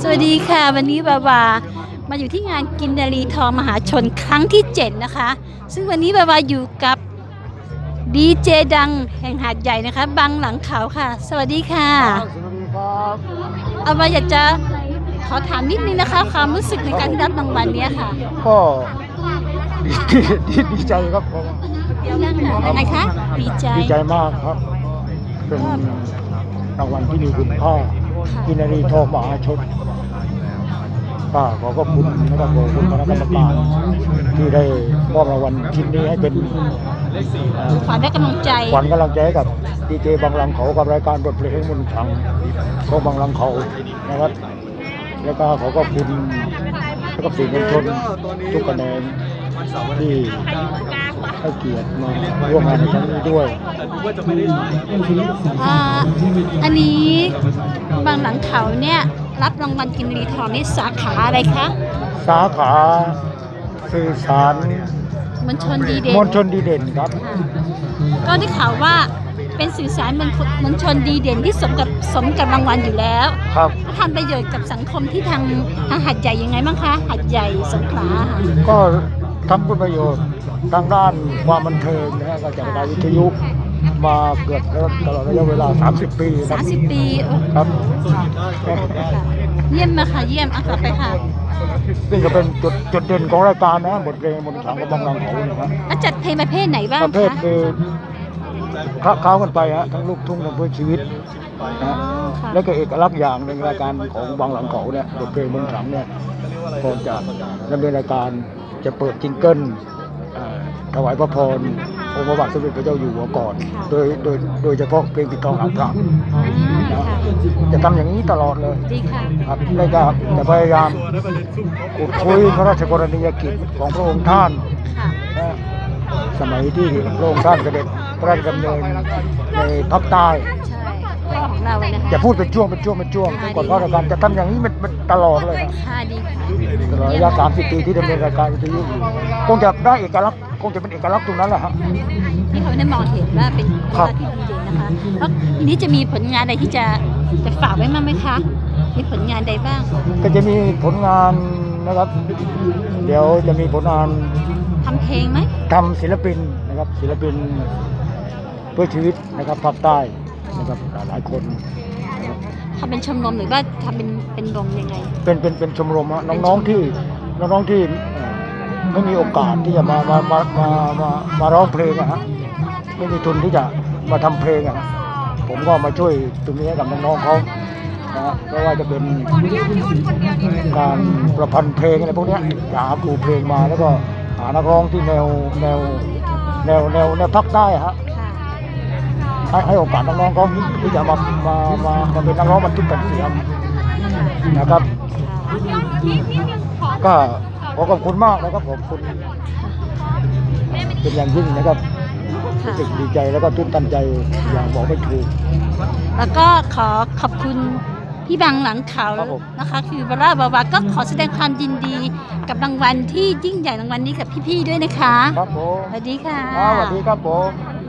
สวัสดีค่ะ วันนี้บาวามาอยู่ที่งานกินนารีทองมหาชนครั้งที่ 7 นะคะ ซึ่งวันนี้บาวาอยู่กับดีเจดังแห่งหาดใหญ่นะคะ บังหลังเขาค่ะ สวัสดีค่ะสวัสดีครับเอาว่าอยากจะขอถามนิดนึงนะคะ ความรู้สึกในการที่รับรางวัลเนี้ยค่ะก็ดีดีดีใจครับผมยังไงคะดีใจดีใจมากครับ เป็นรางวัลที่มีคุณค่า กินนารีทองมหาชนก็ขอขอบคุณนะครับขอบคุณคณะกรรมการที่ได้มอบรางวัลชิ้นนี้ให้เป็นเอ่อขวัญและกำลังใจขวัญกำลังใจให้กับดีเจบางลังเขากับรายการบทเพลงมนต์ขลังของบางลังเขานะครับแล้วก็ขอขอบคุณแล้วก็สื่อมวลชนทุกคะแนน ที่ให้เกียรติมาร่วมงานในครั้งนี้ด้วยอ่าอันนี้บางหลังเขาเนี่ยรับรางวัลกินนารีทองนี่สาขาอะไรคะ สาขาสื่อสารมวลชนดีเด่นมวลชนดีเด่นครับค่ะก็ได้ข่าวว่าเป็นสื่อสารมวลชนมวลชนดีเด่นที่สมกับสมกับรางวัลอยู่แล้ว ครับทำประโยชน์กับสังคมที่ทางทางหัดใหญ่ยังไงบ้างคะหัดใหญ่สงขลาค่ะก็ ทำคุณประโยชน์ทางด้านความบันเทิงนะฮะก็จากรายวิทยุมาเกือบตลอดระยะเวลา 30 ปีคสารับมสิบปีโอ้ครับค่ะเยี่ยมมาค่ะเยี่ยมเอากลับไปค่ะซึ่งก็เป็นจุดจุดเด่นของรายการนะบทเพลงบนขลังกับบางลังเขานะครับแล้วจัดเพลงประเภทไหนบ้างประเภทคะคือคละเคล้ากันไปฮะทั้งลูกทุ่งทั้งเพื่อชีวิตอ๋อนะฮะค่ะแล้วก็เอกลักษณ์อย่างในงรายการของบางหลังเขาเนี่ยบทเพลงบนขลังเนี่ยก่อนจะดำเนินรายการ จะเปิดจิงเกิลเอ่อถวายพระพรองค์พระบาทสมเด็จพระเจ้าอยู่หัวก่อน โดยโดยโดยเฉพาะเพลงปิดทองหางพระอ๋อค่ะจะทำอย่างนี้ตลอดเลยดีค่ะครับแล้วก็จะพยายามขุดคุยพระราชกรณียกิจของพระองค์ท่านค่ะนะสมัยที่พระองค์ท่านเสด็จพระราชดำเนินในภาคใต้ใช่พ่อ ของเราเลยนะคะจะพูดเป็นช่วงเป็นช่วงเป็นช่วงก่อนเข้ารายการจะทำอย่างนี้มันมันตลอดเลยครับค่ะดีค่ะตลอดระยะ30 ปีที่ดำเนินรายการวิทยุอยู่คงจะได้เอกลักษณ์คงจะเป็นเอกลักษณ์ตรงนั้นแหละฮะ ที่เขาได้มองเห็นว่าเป็นครับที่ดีเด่นนะคะแล้วทีนี้จะมีผลงานอะไรที่จะจะฝากไว้บ้างไหมคะมีผลงานใดบ้างก็จะมีผลงานนะครับ เดี๋ยวจะมีผลงานทำเพลงไหมทำศิลปินนะครับศิลปินเพื่อชีวิตนะครับภาคใต้ นะครับหลายๆคนนะครับทำเป็นชมรมหรือว่าทำเป็นเป็นวงยังไง เป็นเป็นเป็นชมรมฮะน้องๆที่น้องๆที่เอ่อไม่มีโอกาสที่จะมามามามามามาร้องเพลงอะฮะไม่มีทุนที่จะมาทำเพลงอะฮะผมก็มาช่วยตรงนี้ให้กับน้องๆเขานะฮะไม่ว่าจะเป็น การประพันธ์เพลงอะไรพวกเนี้ยหาครูเพลงมาแล้วก็หานักร้องที่แนวแนวแนวแนวแนวภาคใต้อะฮะค่ะ ให้ให้โอกาสน้องๆเขาที่จะมามามามาเป็นนักร้องบรรทุกแผ่นเสียงนะครับ ก็ขอขอบคุณมากนะครับขอบคุณเป็นอย่างยิ่งนะครับค่ะรู้สึกดีใจแล้วก็ตื้นตันใจอย่างบอกไม่ถูกแล้วก็ขอขอบคุณพี่บังหลังเขาครับผมนะคะ คือบาร่าบาวาก็ขอแสดงความยินดีกับรางวัลที่ยิ่งใหญ่รางวัลนี้กับพี่ๆด้วยนะคะครับผมสวัสดีค่ะอ่าสวัสดีครับผม